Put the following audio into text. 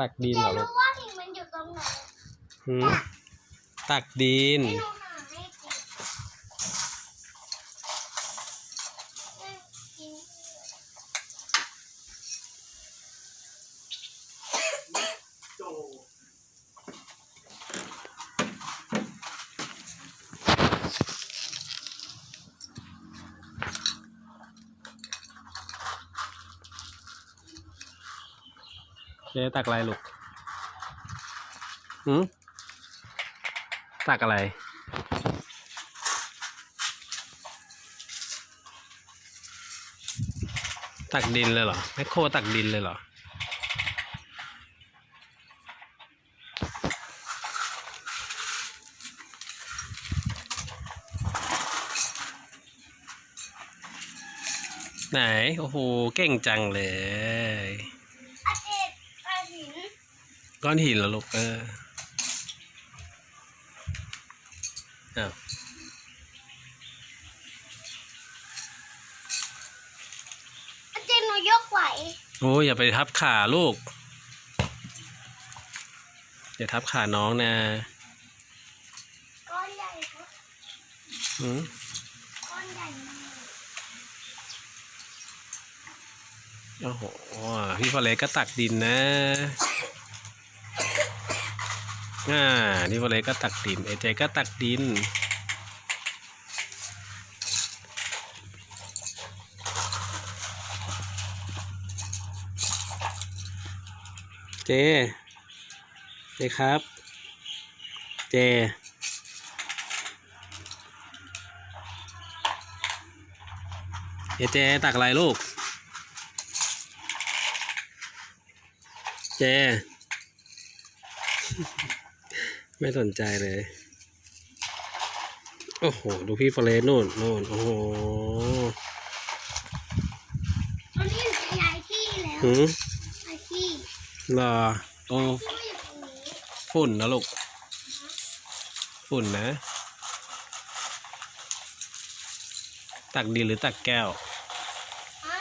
ตักดินเจเหรอลูรู้กว่าหินมันอยู่ตรงไหนหืมตักดินให้หนูหาให้เจกิน เจ๊ตักอะไรลูกหืมตักอะไร ตักดินเลยเหรอแมคโครตักดินเลยเหรอ ไหน โอ้โห เก่งจังเลย อาเจดอาหิน ก้อนหินเหรอลูกเอออ้าวอาเจดหนูยกไหวโอ้ยอย่าไปทับขาลูก อย่าทับขาน้องนะก้อนใหญ่ครับหืมก้อนใหญ่มากโอ้โหพี่ฟอเล็กก็ตักดินนะ อ่าพี่ฟอเล็กก็ตักดินเอเจก็ตักดิน เจ เจครับ เจ เอเจตักอะไรลูก เจ ไม่สนใจเลย โอ้โห ดูพี่ฟอเรสนู่นนู่นโอ้โหตอนนี้หนูจะย้ายที่แล้วหืมย้ายที่รอโอ้ที่ไม่อยู่ตรงนี้ฝุ่นนะลูก ฝุ่นนะ ตักดินหรือตักแก้วฮะ